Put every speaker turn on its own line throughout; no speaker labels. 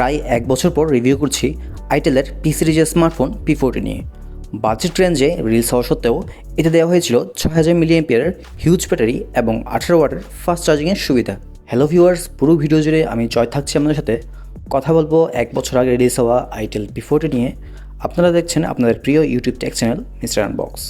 প্রায় এক বছর পর রিভিউ করছি আইটেলের পি সিরিজের স্মার্টফোন পি ফোরটি নিয়ে। বাজেট রেঞ্জে রিলস হওয়া সত্ত্বেও এতে দেওয়া হয়েছিল ছয় হাজার মিলিয়ন পেয়ারের হিউজ ব্যাটারি এবং আঠারো ওয়াটের ফাস্ট চার্জিংয়ের সুবিধা। হ্যালো ভিউয়ার্স পুরো ভিডিও জুড়ে আমি জয় থাকছি আপনাদের সাথে। কথা বলব এক বছর আগে রিলিজ হওয়া আইটেল পি ফোরটি নিয়ে। আপনারা দেখছেন আপনাদের প্রিয় YouTube tech channel mister unbox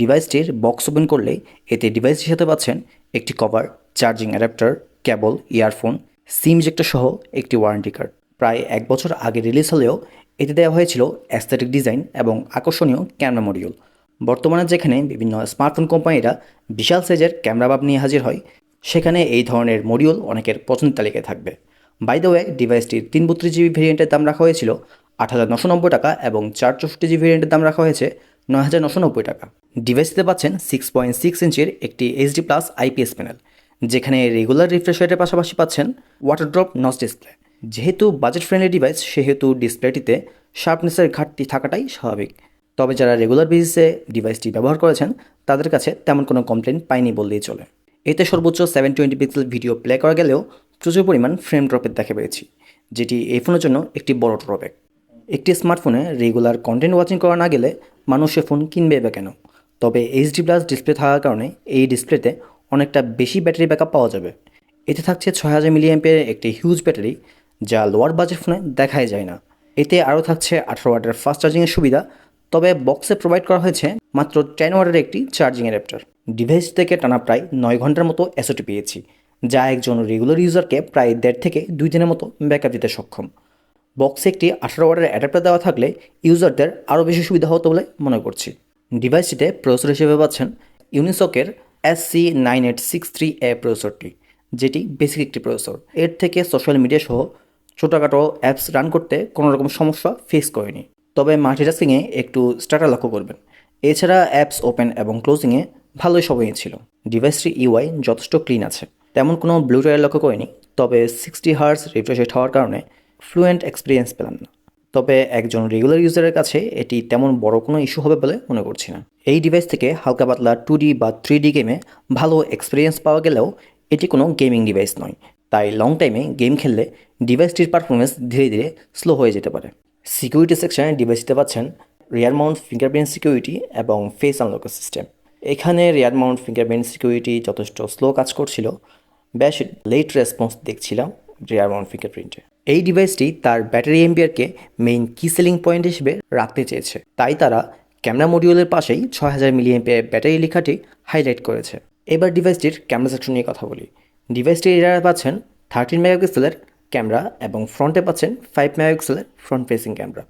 ডিভাইসটির box open করলে এতে ডিভাইসটির সাথে পাচ্ছেন একটি cover, charging adapter cable earphone, SIM ejector সহ একটি ওয়ারেন্টি কার্ড প্রায় এক বছর আগে রিলিজ হলেও এতে দেওয়া হয়েছিল অ্যাস্থেটিক ডিজাইন এবং আকর্ষণীয় ক্যামেরা মডিউল বর্তমানে যেখানে বিভিন্ন স্মার্টফোন কোম্পানিরা বিশাল সাইজের ক্যামেরা বাব নিয়ে হাজির হয়, সেখানে এই ধরনের মডিউল অনেকের পছন্দ তালিকায় থাকবে। বাই দ্য ওয়ে ডিভাইসটির তিন বত্রিশ জিবি ভেরিয়েন্টের দাম রাখা হয়েছিল আট হাজার নশো নব্বই টাকা এবং চার চৌষট্টি জিবি ভেরিয়েন্টের দাম রাখা হয়েছে নয় হাজার নশো নব্বই টাকা। ডিভাইসটিতে পাচ্ছেন সিক্স পয়েন্ট সিক্স ইঞ্চির একটি এইচডি প্লাস আইপিএস প্যানেল যেখানে রেগুলার রিফ্রেশ রেটের পাশাপাশি পাচ্ছেন ওয়াটার ড্রপ নস ডিসপ্লে যেহেতু বাজেট ফ্রেন্ডলি ডিভাইস সেহেতু ডিসপ্লেটিতে শার্পনেসের ঘাটতি থাকাটাই স্বাভাবিক। তবে যারা রেগুলার বেসিসে ডিভাইসটি ব্যবহার করেছেন, তাদের কাছে তেমন কোনো কমপ্লেন পায়নি বললেই চলে। এতে সর্বোচ্চ seven twenty pixel video play করা গেলেও প্রচুর পরিমাণ ফ্রেম ড্রপের দেখা পেয়েছি, যেটি এই ফোনের জন্য একটি বড় ড্রব্যাক একটি স্মার্টফোনে রেগুলার কন্টেন্ট ওয়াচিং করা না গেলে মানুষ এ ফোন কিনবে বা কেন? তবে এইচডি প্লাস ডিসপ্লে থাকার কারণে এই ডিসপ্লেতে অনেকটা বেশি ব্যাটারি ব্যাকআপ পাওয়া যাবে। এতে থাকছে ছয় হাজার মিলিয়াম্পের একটি হিউজ ব্যাটারি যা লোয়ার বাজেট ফোনে দেখাই যায় না। এতে আরও থাকছে আঠারো ওয়াটের ফাস্ট চার্জিংয়ের সুবিধা, তবে বক্সে প্রোভাইড করা হয়েছে মাত্র টেন ওয়াটের একটি চার্জিং অ্যাডাপ্টার ডিভাইস থেকে টানা প্রায় নয় ঘণ্টার মতো এসওটি পেয়েছি, যা একজন রেগুলার ইউজারকে প্রায় দেড় থেকে দুই দিনের মতো ব্যাকআপ দিতে সক্ষম। বক্সে একটি আঠারো ওয়াটের অ্যাডাপ্টার দেওয়া থাকলে ইউজারদের আরও বেশি সুবিধা হতো বলে মনে করছি। ডিভাইসটিতে প্রসেসর হিসেবে পাচ্ছেন ইউনিসকের S C nine eight six three A প্রসেসরটি, যেটি বেসিক একটি প্রসেসর। এর থেকে সোশ্যাল মিডিয়া সহ ছোটোখাটো অ্যাপস রান করতে কোনো রকম সমস্যা ফেস করেনি। তবে মাল্টিটাস্কিংয়ে একটু স্টার্টার লক্ষ্য করবেন। এছাড়া অ্যাপস ওপেন এবং ক্লোজিংয়ে ভালোই সময় ছিল। ডিভাইসটি ইউআই যথেষ্ট ক্লিন আছে। তেমন কোনো ব্লুটুথের লক্ষ্য করিনি, তবে সিক্সটি হার্স রিফ্রেশ হওয়ার কারণে ফ্লুয়েন্ট এক্সপিরিয়েন্স পেলাম না। তবে একজন রেগুলার ইউজারের কাছে এটি তেমন বড় কোনো ইস্যু হবে বলে মনে করছি না। এই ডিভাইস থেকে হালকা পাতলা টু বা থ্রি ডি গেমে ভালো এক্সপিরিয়েন্স পাওয়া গেলেও এটি কোনো গেমিং ডিভাইস নয়। তাই লং টাইমে গেম খেললে ডিভাইসটির পারফরমেন্স ধীরে ধীরে স্লো হয়ে যেতে পারে। সিকিউরিটি সেকশনে ডিভাইসটিতে পাচ্ছেন রিয়ার মাউন্ট ফিঙ্গারপ্রিন্ট সিকিউরিটি এবং ফেস আনলক সিস্টেম এখানে রিয়ার মাউন্ট ফিঙ্গারপ্রিন্ট সিকিউরিটি যথেষ্ট স্লো কাজ করছিল। বেশ লেট রেসপন্স দেখছিলাম রিয়ার মাউন্ট ফিঙ্গারপ্রিন্টে এই ডিভাইসটি তার ব্যাটারি এমবিআরকে মেইন কি সেলিং পয়েন্ট হিসেবে রাখতে চেয়েছে। তাই তারা ক্যামেরা মডিউলের পাশেই ছ হাজার মিলিয়ন ব্যাটারি লেখাটি হাইলাইট করেছে। এবার ডিভাইসটির ক্যামেরা সেকশন নিয়ে কথা বলি। ডিভাইসটি এরা পাচ্ছেন থার্টিন মেগাপিক্সেলের ক্যামেরা এবং ফ্রন্টে পাচ্ছেন ফাইভ মেগাপিক্সেলের ফ্রন্ট ফেসিং ক্যামেরা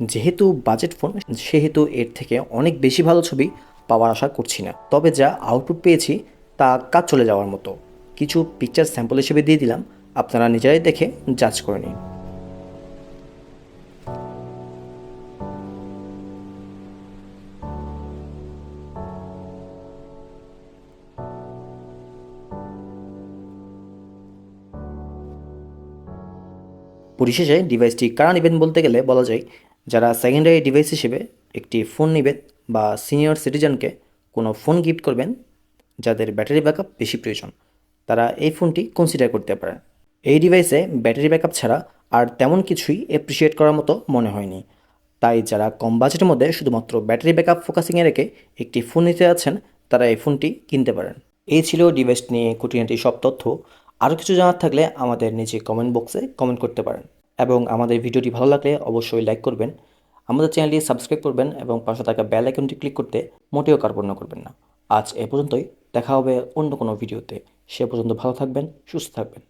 যেহেতু বাজেট ফোন সেহেতু এর থেকে অনেক বেশি ভালো ছবি পাওয়ার আশা করছি না। তবে যা আউটপুট পেয়েছি তা কাজ চলে যাওয়ার মতো। কিছু পিকচার স্যাম্পল হিসেবে দিয়ে দিলাম। আপনারা নিজেরাই দেখে জাজ করে নিন। পরিশেষে ডিভাইসটি কারা নেবেন বলতে গেলে বলা যায়, যারা সেকেন্ডারি ডিভাইস হিসেবে একটি ফোন নেবেন বা সিনিয়র সিটিজেনকে কোনো ফোন গিফট করবেন, যাদের ব্যাটারি ব্যাকআপ বেশি প্রয়োজন, তারা এই ফোনটি কনসিডার করতে পারেন। এই ডিভাইসে ব্যাটারি ব্যাকআপ ছাড়া আর তেমন কিছুই অ্যাপ্রিসিয়েট করার মতো মনে হয়নি। তাই যারা কম বাজেটের মধ্যে শুধুমাত্র ব্যাটারি ব্যাকআপ ফোকাসিংয়ে রেখে একটি ফোন নিতে যাচ্ছেন, তারা এই ফোনটি কিনতে পারেন। এই ছিল ডিভাইস নিয়ে খুঁটিনাটি সব তথ্য। আরও কিছু জানার থাকলে আমাদের নিচে কমেন্ট বক্সে কমেন্ট করতে পারেন। এবং আমাদের ভিডিওটি ভালো লাগলে অবশ্যই লাইক করবেন। আমাদের চ্যানেলটি সাবস্ক্রাইব করবেন এবং পাশে থাকা বেল আইকনটি ক্লিক করতে মোটেও কার্পণ্য করবেন না। আজ এ পর্যন্তই। দেখা হবে অন্য কোনো ভিডিওতে সে পর্যন্ত ভালো থাকবেন, সুস্থ থাকবেন।